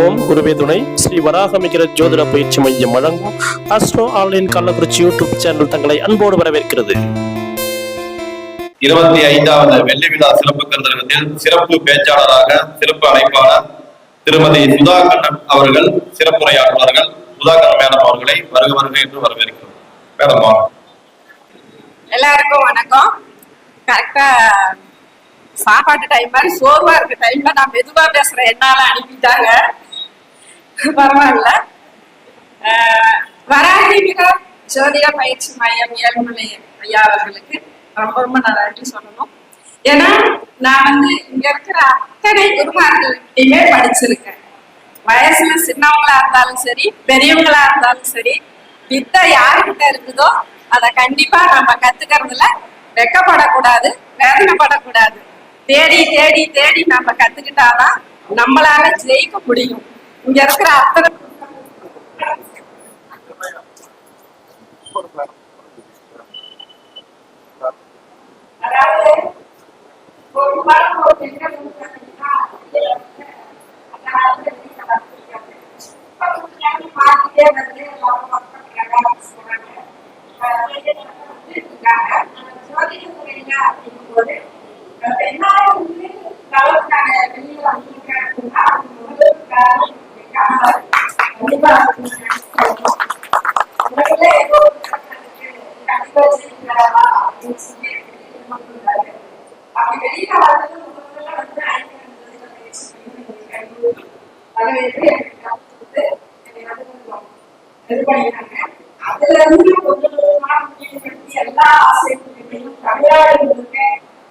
ஓம் குருவே துணை. ஸ்ரீ வராகமிகிற ஜோதிட பயிற்சி மையம் வழங்கும் astro online Kallakurichi YouTube channel தங்களை அன்போடு வரவேற்கிறது. இருபத்தி ஐந்தாவது வெள்ளி விழா சிறப்பு கருத்தரங்கத்தில் சிறப்பு பேச்சாளராக சிறப்பு அழைப்பாளர் திருமதி சுதா கண்ணன் அவர்கள் சிறப்புரையாற்றுவார்கள் சுதா கண்ணன் மேடம் அவர்களை வருக வருக என்று வரவேற்கிறோம். மேடம். எல்லாருக்கும் வணக்கம். கரெக்டா சாப்பாட்டு டைம் மாதிரி சோர்வா இருக்க டைம்ல நான் மெதுவா பேசுறேன். என்னால அனுப்பிட்டாங்க. பரவாயில்ல. ஆஹ் வராகி பயிற்சி மையம் ஏழுமலை ஐயா அவர்களுக்கு ரொம்ப ரொம்ப நான் நன்றி சொல்லணும். ஏன்னா நான் வந்து இங்க இருக்கிற அத்தனை குருமார்கள்கிட்டயுமே படிச்சிருக்கேன். வயசுல சின்னவங்களா இருந்தாலும் சரி பெரியவங்களா இருந்தாலும் சரி வித்தை யாருக்கிட்ட இருக்குதோ அதை கண்டிப்பா நம்ம கத்துக்கிறதுல வெக்கப்படக்கூடாது வேதனைப்படக்கூடாது. தேடி தேடி தேடி நம்ம கத்துக்கிட்டாதான் நம்மளால ஜெயிக்க முடியும். இங்க இருக்கிற அத்தனை அதாவது எல்லாரும் வந்து கலந்துட்டாங்க வெளியில கணவர் கண்டிப்பா ஏதோ கண்டிப்பா அப்படின்னு சொல்லி அப்படி வெளியில முதல்ல வந்து இது பண்ணிட்டாங்க அதுல இருந்து கொஞ்சம் கொஞ்சமா எல்லா ஆசிரியர்களையும் தமிழ்நாடு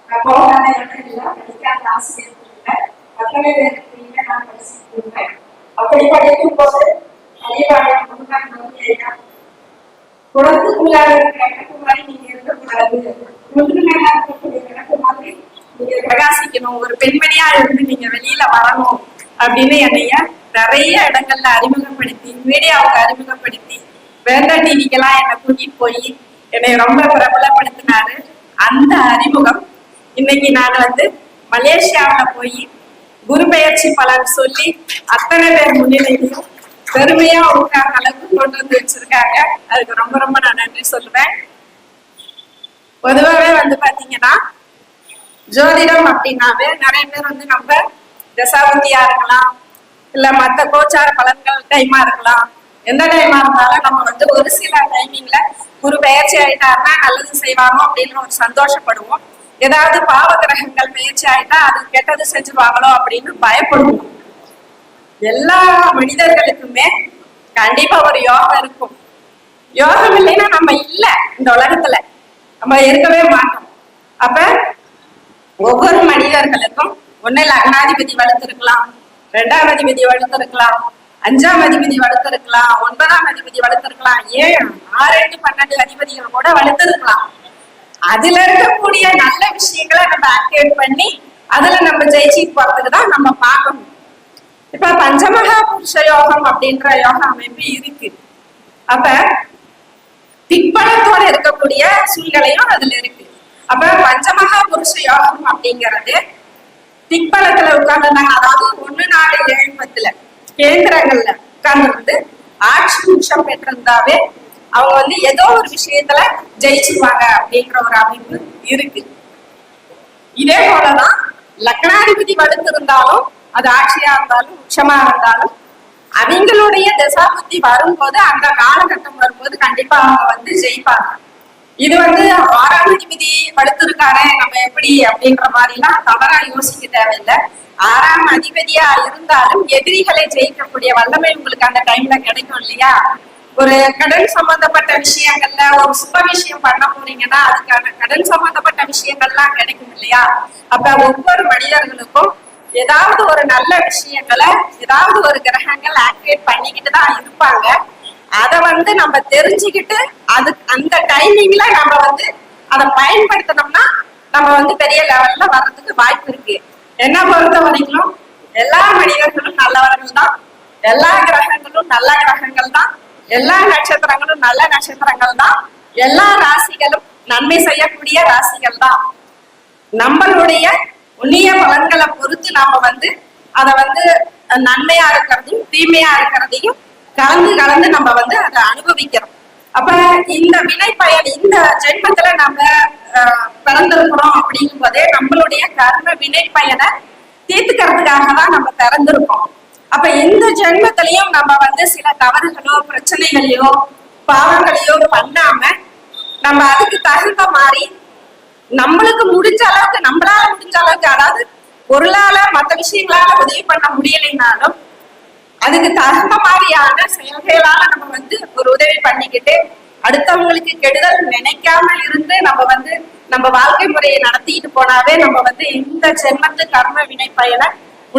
போகாத படிக்காத நான் அப்படி படிக்கும் போது அறிவாளர் வந்து குளத்துக்குள்ளார மாதிரி நீங்க இருக்கக்கூடாது ஒன்று மேல இருக்கக்கூடிய மாதிரி நீங்க பிரகாசிக்கணும் ஒரு பெண்மணியா இருந்து நீங்க வெளியில வரணும் அப்படின்னு என்னைய நிறைய இடங்கள்ல அறிமுகப்படுத்தி மீடியாவுக்கு அறிமுகப்படுத்தி வேந்த டிவிக்கெல்லாம் என்னை கூட்டிட்டு போய் என்னை ரொம்ப பிரபலப்படுத்தினாரு அந்த அறிமுகம் இன்னைக்கு நான் வந்து மலேசியாவுல போய் குரு பெயர்ச்சி பலன் சொல்லி அத்தனை பேர் முன்னிலையிலும் பெருமையா உட்கார்ந்த அளவுக்கு கொண்டு வந்து வச்சிருக்காங்க. அதுக்கு ரொம்ப ரொம்ப நான் நன்றி சொல்லுவேன். பொதுவாகவே வந்து பாத்தீங்கன்னா ஜோதிடம் அப்படின்னாவே நிறைய பேர் வந்து நம்ம தசாபதியா இருக்கலாம் இல்ல மத்த கோச்சார பலன்கள் டைமா இருக்கலாம். எந்த டைமா இருந்தாலும் நம்ம வந்து ஒரு சில டைமிங்ல குரு பெயர்ச்சி ஆயிட்டாருன்னா நல்லது செய்வாங்க அப்படின்னு ஒரு சந்தோஷப்படுவோம். ஏதாவது பாவ கிரகங்கள் முயற்சி ஆயிட்டா அது கெட்டது செஞ்சுருவாங்களோ அப்படின்னு பயப்படுவோம். எல்லா மனிதர்களுக்குமே கண்டிப்பா ஒரு யோகம் இருக்கும். யோகம் இல்லைன்னா நம்ம இல்ல இந்த உலகத்துல. நம்ம இருக்கவே மாட்டோம். அப்ப ஒவ்வொரு மனிதர்களுக்கும் ஒண்ணு லக்னாதிபதி வளர்த்திருக்கலாம் ரெண்டாம் அதிபதி வளர்த்துருக்கலாம் அஞ்சாம் அதிபதி வளர்த்துருக்கலாம் ஒன்பதாம் அதிபதி வளர்த்துருக்கலாம் ஏழு ஆறு எட்டு பன்னெண்டு அதிபதிகள் கூட வளர்த்துருக்கலாம். அதுல இருக்கக்கூடிய நல்ல விஷயங்களை நம்ம ஆக்டிவேட் பண்ணி அதுல நம்ம ஜெயிச்சு போறதுக்கு தான் நம்ம பார்க்கணும். இப்ப பஞ்சமகா புருஷ யோகம் அப்படின்ற யோக அமைப்பு இருக்கு. அப்ப திக்பலத்தோட இருக்கக்கூடிய சூழ்நிலையும் அதுல இருக்கு. அப்ப பஞ்சமகா புருஷ யோகம் அப்படிங்கிறது திக்பலத்துல உட்கார்ந்துருந்தாங்க. அதாவது ஒண்ணு நாலு ஏழு பத்துல கேந்திரங்கள்ல உட்கார்ந்து ஆட்சி நிமிஷம் பெற்றிருந்தாவே அவங்க வந்து ஏதோ ஒரு விஷயத்துல ஜெயிச்சிருவாங்க அப்படின்ற ஒரு அமைப்பு இருக்கு. இதே போலதான் லக்னாதிபதி வலுத்திருந்தாலும் அது ஆட்சியா இருந்தாலும் உச்சமா இருந்தாலும் அவங்களுடைய தசாபுத்தி வரும்போது அந்த காலகட்டம் வரும்போது கண்டிப்பா அவங்க வந்து ஜெயிப்பாங்க. இது வந்து ஆறாம் அதிபதி வலுத்திருக்காரு நம்ம எப்படி அப்படின்ற மாதிரி எல்லாம் தவறா யோசிக்க தேவையில்லை. ஆறாம் அதிபதியா இருந்தாலும் எதிரிகளை ஜெயிக்கக்கூடிய வல்லமை உங்களுக்கு அந்த டைம்ல கிடைக்கும் இல்லையா? ஒரு கடன் சம்பந்தப்பட்ட விஷயங்கள்ல ஒரு சுப விஷயம் பண்ண போறீங்கன்னா அதுக்கான கடன் சம்பந்தப்பட்ட விஷயங்கள்லாம் கிடைக்கும் இல்லையா? அப்ப ஒவ்வொரு மனிதர்களுக்கும் ஏதாவது ஒரு நல்ல விஷயங்களை ஏதாவது ஒரு கிரகங்கள் ஆக்டிவேட் பண்ணிக்கிட்டு தான் இருப்பாங்க. அத வந்து நம்ம தெரிஞ்சுக்கிட்டு அது அந்த டைமிங்ல நம்ம வந்து அதை பயன்படுத்தினோம்னா நம்ம வந்து பெரிய லெவல்ல வர்றதுக்கு வாய்ப்பு இருக்கு. என்ன பொறுத்த வரைக்கும் எல்லா மனிதர்களும் நல்லவர்கள் தான். எல்லா கிரகங்களும் நல்ல கிரகங்கள் தான். எல்லா நட்சத்திரங்களும் நல்ல நட்சத்திரங்கள் தான் எல்லா ராசிகளும் நன்மை செய்யக்கூடிய ராசிகள் தான் நம்மளுடைய உண்ணிய பலன்களை பொறுத்து நாம வந்து அதை வந்து நன்மையா இருக்கிறதையும் தீமையா இருக்கிறதையும் கலந்து கலந்து நம்ம வந்து அதை அனுபவிக்கிறோம். அப்ப இந்த வினை பயன் இந்த ஜென்மத்துல நம்ம அஹ், பிறந்திருக்கிறோம் அப்படிங்கும் போதே நம்மளுடைய கர்ம வினை பயனை தீர்த்துக்கிறதுக்காக தான் நம்ம பிறந்திருக்கோம். அப்ப இந்த ஜென்மத்திலையும் நம்ம வந்து சில தவறுகளோ பிரச்சனைகளையோ பாவங்களையோ பண்ணாம நம்ம அதுக்கு தகுந்த மாதிரி நம்மளுக்கு முடிஞ்ச அளவுக்கு நம்மளால முடிஞ்ச அளவுக்கு அதாவது பொருளால மற்ற விஷயங்களால உதவி பண்ண முடியலைனாலும் அதுக்கு தகுந்த மாதிரியான செயல்களால நம்ம வந்து ஒரு உதவி பண்ணிக்கிட்டு அடுத்தவங்களுக்கு கெடுதல் நினைக்காம இருந்து நம்ம வந்து நம்ம வாழ்க்கை முறையை நடத்திட்டு போனாவே நம்ம வந்து இந்த ஜென்மத்து கர்ம வினை பயனை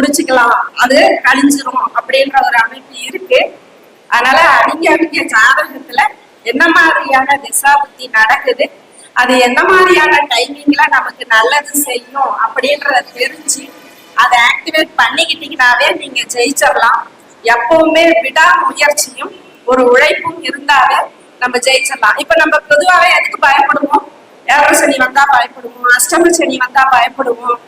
முடிச்சுக்கலாம் அது கழிஞ்சிரும் அப்படின்ற ஒரு அமைப்பு இருக்கு. அதனால அவங்க அவங்க ஜாதகத்துல என்ன மாதிரியான திசா புத்தி நடக்குது அது என்ன மாதிரியான டைமிங்ல நமக்கு நல்லது செய்யும் அப்படின்றத தெரிஞ்சு அதை ஆக்டிவேட் பண்ணிக்கிட்டீங்கனாவே நீங்க ஜெயிச்சிடலாம் எப்பவுமே விடாமுயற்சியும் ஒரு உழைப்பும் இருந்தாவே நம்ம ஜெயிச்சிடலாம் இப்ப நம்ம பொதுவாகவே எதுக்கு பயப்படுவோம்? ஏழரை சனி வந்தா பயப்படுவோம் அஷ்டம சனி வந்தா பயப்படுவோம்.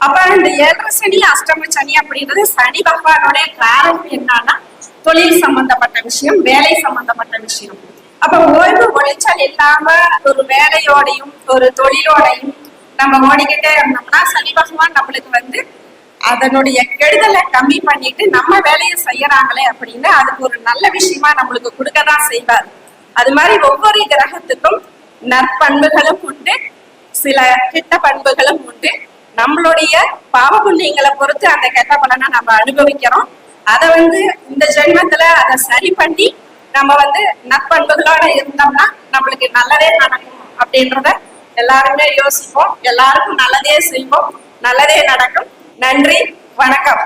அப்ப இந்த ஏழரை சனி அஷ்டம சனி அப்படின்றது சனி பகவானுடைய காரணம் என்னன்னா தொழில் சம்பந்தப்பட்ட விஷயம் வேலை சம்பந்தப்பட்ட விஷயம். அப்ப ஓய்வு உழைச்சல் இல்லாம ஒரு வேலையோடையும் ஒரு தொழிலோடையும் நம்ம ஓடிக்கிட்டே இருந்தோம்னா சனி பகவான் நம்மளுக்கு வந்து அதனுடைய கெடுதலை கம்மி பண்ணிட்டு நம்ம வேலையை செய்யறாங்களே அப்படின்னு அதுக்கு ஒரு நல்ல விஷயமா நம்மளுக்கு கொடுக்கதான் செய்வார். அது மாதிரி ஒவ்வொரு கிரகத்துக்கும் நற்பண்புகளும் உண்டு சில கிட்ட பண்புகளும் உண்டு. நம்மளுடைய பாவ புண்ணியங்களை பொறுத்து அந்த கெட்ட பலனை நம்ம அனுபவிக்கிறோம். அதை வந்து இந்த ஜென்மத்துல அதை சரி பண்ணி நம்ம வந்து நற்பண்புகளோட இருந்தோம்னா நம்மளுக்கு நல்லதே நடக்கும் அப்படின்றத எல்லாருமே யோசிப்போம். எல்லாருக்கும் நல்லதே செய்வோம் நல்லதே நடக்கும். நன்றி. வணக்கம்.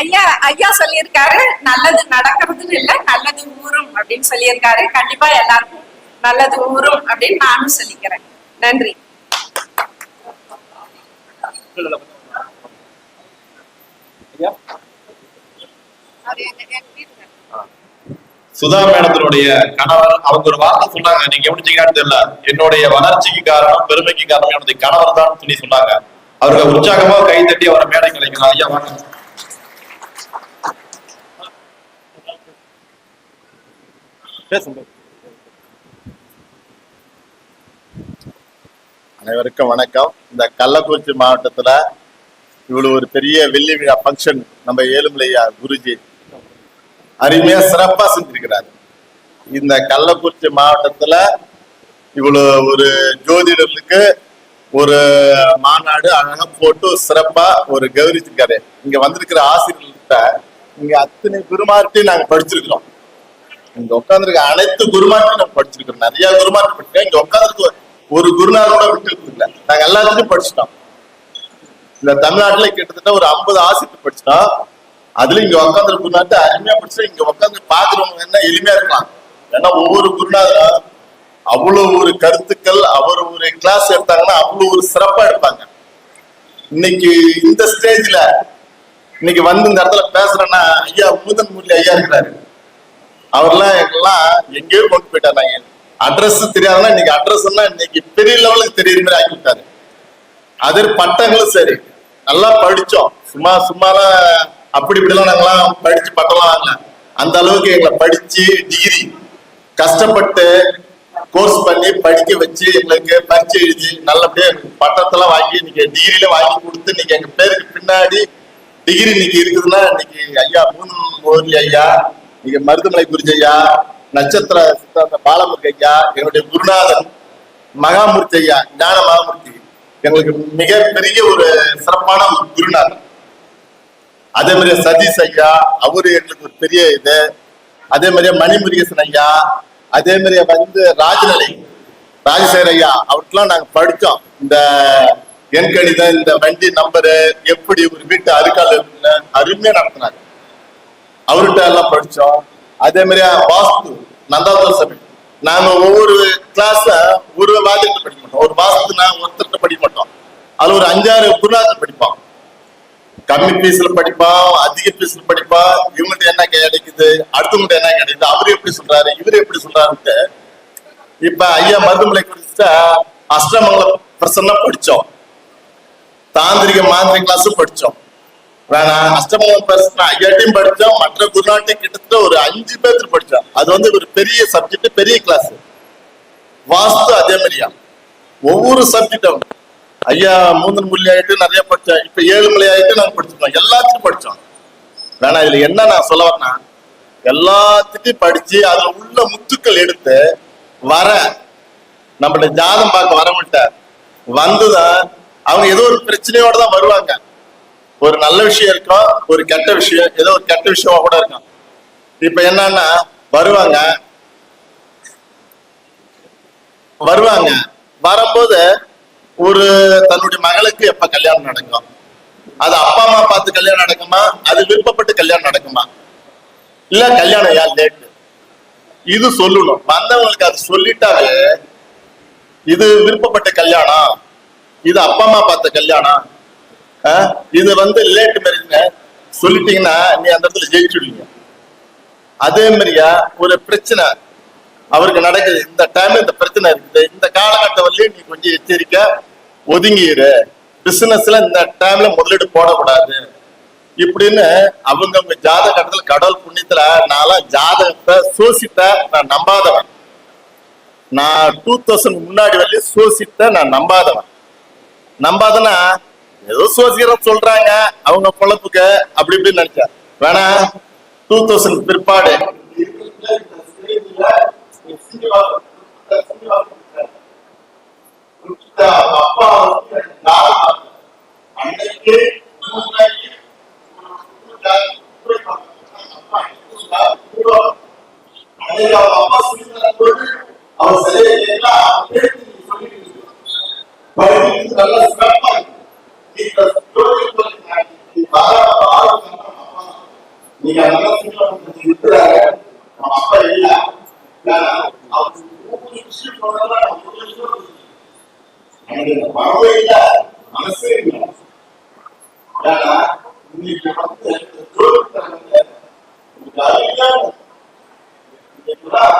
ஐயா ஐயா சொல்லியிருக்காரு நல்லது நடக்கிறதுன்னு இல்ல நல்லது ஊறும் அப்படின்னு சொல்லியிருக்காரு. கண்டிப்பா எல்லாருக்கும் நல்லது ஊறும் அப்படின்னு நானும் சொல்லிக்கிறேன். நன்றி. சுதா மேடத்தினுடைய கணவர் அவங்க ஒரு வார்த்தை சொன்னாங்க. நீங்க கவனிச்சீங்கன்னு தெரியல. என்னுடைய வளர்ச்சிக்கு காரணம் பெருமைக்கு காரணம் என்னுடைய கணவர் தான் சொல்லி சொன்னாங்க. அவர்கள் உற்சாகமா கை தட்டி அவரை மேடை கிடைக்கலாம் ஐயா வாங்க. பேசுங்க. அனைவருக்கும் வணக்கம். இந்த கள்ளக்குறிச்சி மாவட்டத்துல இவ்வளோ ஒரு பெரிய வெள்ளி விழா ஃபங்க்ஷன் நம்ம ஏழுமலையா குருஜி அருமையாக சிறப்பாக செஞ்சிருக்கிறாரு. இந்த கள்ளக்குறிச்சி மாவட்டத்துல இவ்வளோ ஒரு ஜோதிடர்களுக்கு ஒரு மாநாடு அழகாக போட்டு சிறப்பாக ஒரு கௌரிச்சிருக்காரு இங்கே வந்திருக்கிற ஆசிரியர்கள்ட்ட இங்க அத்தனை குருமார்ட்டையும் நாங்கள் படிச்சிருக்கிறோம். இங்க உட்காந்துருக்க அனைத்து குருமார்ட்டையும் நம்ம படிச்சிருக்கிறோம். நிறைய குருமார்ட்டு படிச்சிருக்கோம். இங்க உட்காந்துருக்க ஒரு குருநாதரோட விட்டு இல்லை நாங்க எல்லாத்தையும் படிச்சிட்டோம். இந்த தமிழ்நாட்டுல கிட்டத்தட்ட ஒரு ஐம்பது ஆசிரியர் படிச்சிட்டோம். அதுல இங்க உட்காந்துரு குருநாட்டு அருமையா படிச்சா இங்க உட்காந்து பாக்குறவங்க என்ன எளிமையா இருக்கலாம் ஏன்னா ஒவ்வொரு குருநாதரும் அவ்வளவு ஒரு கருத்துக்கள் அவர் ஒரு கிளாஸ் எடுத்தாங்கன்னா அவ்வளவு ஒரு சிறப்பா எடுப்பாங்க. இன்னைக்கு இந்த ஸ்டேஜ்ல இன்னைக்கு வந்து இந்த இடத்துல பேசுறேன்னா ஐயா மூதன் முரளி ஐயா இருக்கிறாரு. அவர்லாம் எல்லாம் எங்கேயோ கொண்டு போயிட்டாங்க அட்ரஸ் தெரியாதுன்னா இன்னைக்கு அட்ரஸ் இன்னைக்கு பெரிய லெவலுக்கு தெரியுற மாதிரி ஆக்கி விட்டாரு. அதே பட்டங்களும் சரி. நல்லா படிச்சோம். சும்மா சும்மாலாம் அப்படி இப்படிலாம் நாங்களாம் படிச்சு பட்டம்லாம் வாங்கல. அந்த அளவுக்கு எங்களை படிச்சு டிகிரி கஷ்டப்பட்டு கோர்ஸ் பண்ணி படிக்க வச்சு எங்களுக்கு பரீட்சை எழுதி நல்லபடியா பட்டத்தெல்லாம் வாங்கி இன்னைக்கு டிகிரியில வாங்கி கொடுத்து இன்னைக்கு எங்க பேருக்கு பின்னாடி டிகிரி இன்னைக்கு இருக்குதுன்னா இன்னைக்கு ஐயா மூணு மோர்லி ஐயா இன்னைக்கு மருதுமலை குருஜி ஐயா நட்சத்திர சித்தாந்த பாலமுருக ஐயா என்னுடைய குருநாதன் மகாமூர்த்தி ஐயா ஞான மகாமூர்த்தி எங்களுக்கு மிகப்பெரிய ஒரு சிறப்பான ஒரு குருநாதன். அதே மாதிரி சதீஷ் ஐயா அவரு எங்களுக்கு ஒரு பெரிய இது. அதே மாதிரியே மணிமுருகேசன் ஐயா அதே மாதிரியே வந்து ராஜநிலை ராஜசேகர் ஐயா அவருக்கெல்லாம் நாங்க படிச்சோம். இந்த எண்கணிதம் இந்த வண்டி நம்பரு எப்படி ஒரு வீட்டு அருக்கால் இருக்குன்னு அருமையா நடத்தினாங்க அவர்கிட்ட எல்லாம் படிச்சோம். அதே மாதிரியா வாஸ்து நந்தாதுர சபை நாங்க ஒவ்வொரு கிளாஸ்ல ஒரு வாதியத்தை படிக்க மாட்டோம். ஒரு வாஸ்துனா ஒருத்தர்கிட்ட படிக்க மாட்டோம். அதுல ஒரு அஞ்சாறு குருநாதர் படிப்பான் கம்மி பீஸ்ல படிப்பான் அதிக பீஸ்ல படிப்பான். இவங்கள்ட்ட என்ன கிடைக்குது அடுத்தவங்கள்ட்ட என்ன கிடைக்குது அவரு எப்படி சொல்றாரு? இவரு எப்படி சொல்றாருன்ட்டு இப்ப ஐயா மருதுமலை குறிச்ச அஷ்டமங்கலம் பிரசன்னம் படிச்சோம். தாந்திரிக மாந்திரிக கிளாஸும் படிச்சோம். வேணாம் அஷ்டமம் பிரசன ஐயாட்டையும் படிச்சோம் மற்ற குருநாட்டையும் கிட்டத்தட்ட ஒரு அஞ்சு பேர்த்து படிச்சோம் அது வந்து ஒரு பெரிய சப்ஜெக்ட் பெரிய கிளாஸ் வாஸ்து அதே மாதிரியா? ஒவ்வொரு சப்ஜெக்டும் ஐயா மூந்தன் மொழி ஆயிட்டு நிறைய படிச்சோம் இப்ப ஏழு மொழி ஆயிட்டு நாங்கள் படிச்சிருக்கோம். எல்லாத்துக்கும் படிச்சோம். வேணா இதுல என்ன நான் சொல்ல வரேன்னா எல்லாத்துட்டையும் படிச்சு அதுல உள்ள முத்துக்கள் எடுத்து வர நம்மளோட ஜாதம் பார்க்க வரமாட்ட வந்துதான் அவங்க ஏதோ ஒரு பிரச்சனையோட தான் வருவாங்க. ஒரு நல்ல விஷயம் இருக்கும் ஒரு கெட்ட விஷயம்? ஏதோ ஒரு கெட்ட விஷயமா கூட இருக்கும் இப்ப என்னன்னா வருவாங்க. வருவாங்க. வரும்போது ஒரு தன்னுடைய மகளுக்கு எப்ப கல்யாணம் நடக்கும்? அது அப்பா அம்மா பார்த்து கல்யாணம் நடக்குமா? அது விருப்பப்பட்டு கல்யாணம் நடக்குமா? இல்ல கல்யாணம் யார் லேட் இது சொல்லணும். வந்தவங்களுக்கு அது சொல்லிட்டாவே இது விருப்பப்பட்ட கல்யாணம். இது அப்பா அம்மா பார்த்த கல்யாணம். இது வந்து லேட் மேரேஜ்னு சொல்லிட்டீங்கன்னா நீ அந்த இடத்துல ஜெயிச்சுடுவீங்க. அதே மாதிரியா ஒரு பிரச்சனை. அவருக்கு நடக்குது. இந்த டைம் இந்த பிரச்சனை இருக்குது. இந்த காலகட்டம் வரலையும் நீ கொஞ்சம் எச்சரிக்கை ஒதுங்கிரு பிசினஸ்ல இந்த டைம்ல முதலீடு போடக்கூடாது. இப்படின்னு அவங்கவங்க கட்டத்துல கடவுள் புண்ணியத்துல நான்லாம் ஜாதகத்தை சோசித்த நான் நம்பாதவன். நான் டூ தௌசண்ட் முன்னாடி வரலையும் சோசித்த நான் நம்பாதவன். நம்பாதனா ஏதோ சோசிக்கிறோம் சொல்றாங்க அவங்க பொழப்புக்கு அப்படி இப்படின்னு நினைச்சேன் வேணா டூ தௌசண்ட் பிற்பாடு. அப்பா வந்து ஜாதகம் அன்னைக்கு முன்னாடி அவர் சரியா படிக்கிறது நல்ல சிறப்பா இருக்கு. நீங்க யோசிச்சு பாருங்க. நீ வர ஆள் நீங்க நல்ல சிறப்பு இருக்கிறாங்க நம்ம அப்பா இல்ல ஏன்னா, அவர் ஒவ்வொரு விஷயம் சொன்னதா ஒவ்வொரு விஷயம் எனக்கு இந்த பணமே இல்ல மனசே இல்லை ஏன்னா இன்னைக்கு வந்து இந்த ஜோதிடத்தை வந்து உங்களுக்கு அறிவிக்காம இன்னைக்குதான்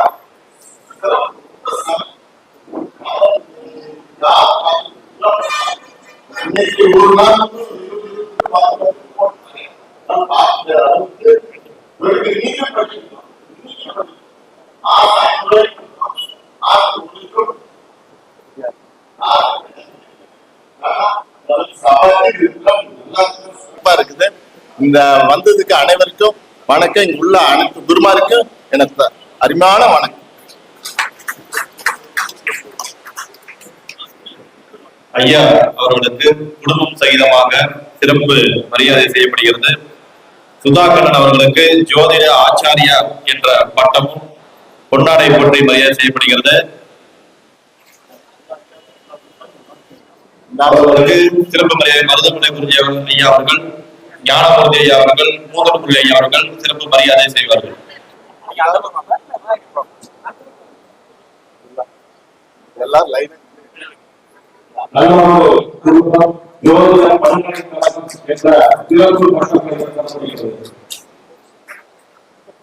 சிறப்பு இன்னைக்கு ஒரு நாள் இருக்குது. இந்த வந்ததுக்கு அனைவருக்கும் வணக்கம். இங்குள்ள அனைத்து குருமாருக்கும் எனக்கு அருமையான வணக்கம். ஐயா அவர்களுக்கு குடும்பம் சகிதமாக சிறப்பு மரியாதை செய்யப்படுகிறது. சுதாகரன் அவர்களுக்கு ஜோதிட ஆச்சாரியா என்ற பட்டமும் பொன்னாடை போற்றி மரியாதை செய்யப்படுகிறது. அவர்களுக்கு சிறப்பு மரியாதை மருதமுனை குருஜி அவர்கள் ஐயா அவர்கள் ஞானமூர்த்தி ஐயா அவர்கள் மூதன் குருஜி ஐயா அவர்கள் சிறப்பு மரியாதை செய்வார்கள். எல்லாம் லைன் நல்லொரு குடும்பம் ஜோதிட பல்கலைக்கழகம் என்ற சிறப்பு பட்டத்தை பெறப்படுகிறது.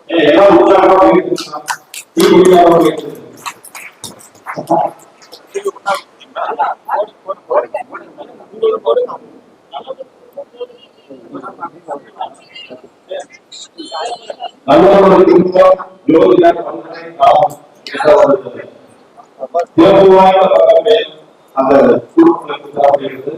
ஏன் எல்லாம் உற்சாகமாக இருக்கிறாங்க. தீ குடிக்காம இருக்கிறது. அந்த அப்படிங்கிறது